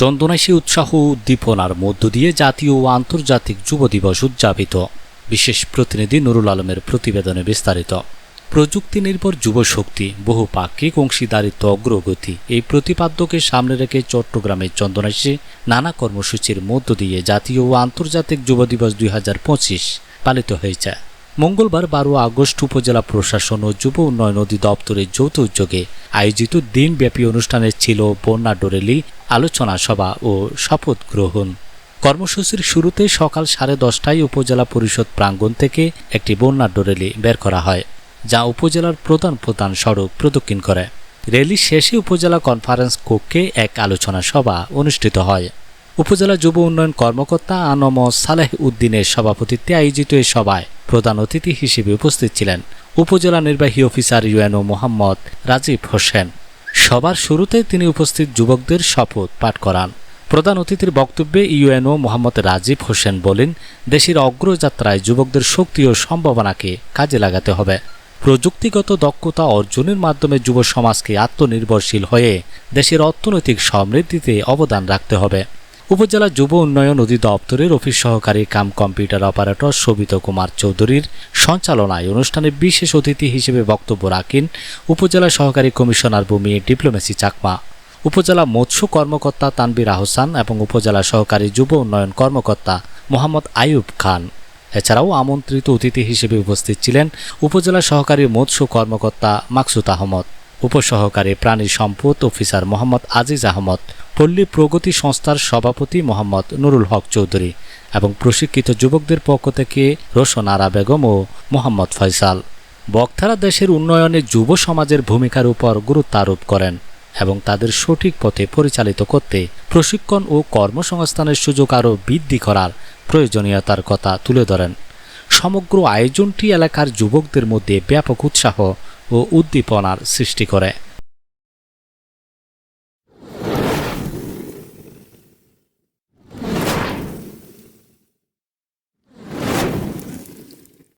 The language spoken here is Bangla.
চন্দনাইশী উৎসাহ উদ্দীপনার মধ্য দিয়ে জাতীয় ও আন্তর্জাতিক যুব দিবস উদযাপিত। বিশেষ প্রতিনিধি নুরুল আলমের প্রতিবেদনে বিস্তারিত। প্রযুক্তি নির্ভর যুব শক্তি বহুপাক্ষিক অংশীদারিত্ব, অগ্রগতি, এই প্রতিপাদ্যকে সামনে রেখে চট্টগ্রামের চন্দনাইশে নানা কর্মসূচির মধ্য দিয়ে জাতীয় ও আন্তর্জাতিক যুব দিবস দুই হাজার পঁচিশ পালিত হয়েছে। মঙ্গলবার বারো আগস্ট উপজেলা প্রশাসন ও যুব উন্নয়ন অধিদপ্তরের যৌথ উদ্যোগে আয়োজিত দিনব্যাপী অনুষ্ঠানে ছিল বন্যা ডোরেলি, আলোচনা সভা ও শপথ গ্রহণ। কর্মসূচির শুরুতে সকাল সাড়ে দশটায় উপজেলা পরিষদ প্রাঙ্গণ থেকে একটি বন্যা ডোরেলি বের করা হয়, যা উপজেলার প্রধান প্রধান সড়ক প্রদক্ষিণ করে। র্যালি শেষে উপজেলা কনফারেন্স কক্ষে এক আলোচনা সভা অনুষ্ঠিত হয়। উপজেলা যুব উন্নয়ন কর্মকর্তা আনম সালেহ উদ্দিনের সভাপতিত্বে আয়োজিত এই সভায় প্রধান অতিথি হিসেবে উপস্থিত ছিলেন। উপজেলা নির্বাহী অফিসার ইউএনও মোহাম্মদ রাজীব হোসেন। সবার শুরুতে তিনি উপস্থিত যুবকদের শপথ পাঠ করান। প্রধান অতিথির বক্তব্যে ইউএনও মোহাম্মদ রাজীব হোসেন বলেন, দেশের অগ্রযাত্রায় যুবকদের শক্তি ও সম্ভাবনাকে কাজে লাগাতে হবে। প্রযুক্তিগত দক্ষতা অর্জনের মাধ্যমে যুব সমাজকে আত্মনির্ভরশীল হয়ে দেশের অর্থনৈতিক সমৃদ্ধিতে অবদান রাখতে হবে। উপজেলা যুব উন্নয়ন অধিদপ্তরের অফিস সহকারী cum computer operator Sabit Kumar চৌধুরীর সঞ্চালনায় অনুষ্ঠানে বিশেষ অতিথি হিসেবে বক্তব্য রাখেন উপজেলা সহকারী কমিশনার ভূমি ডিপ্লোমেসি চাকমা। উপজেলা মৎস্য কর্মকর্তা তানবির আহসান এবং উপজেলা সহকারী যুব উন্নয়ন কর্মকর্তা মোহাম্মদ আয়ুব খান। এছাড়াও আমন্ত্রিত অতিথি হিসেবে উপস্থিত ছিলেন উপজেলা সহকারী মৎস্য কর্মকর্তা মাকসুদ আহমদ। উপসহকারী প্রাণী সম্পদ অফিসার মোহাম্মদ আজিজ আহমদ, পল্লী প্রগতি সংস্থার সভাপতি মোহাম্মদ নুরুল হক চৌধুরী এবং প্রশিক্ষিত যুবকদের পক্ষ থেকে রোশন আরা বেগম ও মোহাম্মদ ফয়সাল। বক্তারা দেশের উন্নয়নে যুব সমাজের ভূমিকার উপর গুরুত্ব আরোপ করেন এবং তাদের সঠিক পথে পরিচালিত করতে প্রশিক্ষণ ও কর্মসংস্থানের সুযোগ আরও বৃদ্ধি করার প্রয়োজনীয়তার কথা তুলে ধরেন। সমগ্র আয়োজনটি এলাকার যুবকদের মধ্যে ব্যাপক উৎসাহ ও উদ্দীপনার সৃষ্টি করে।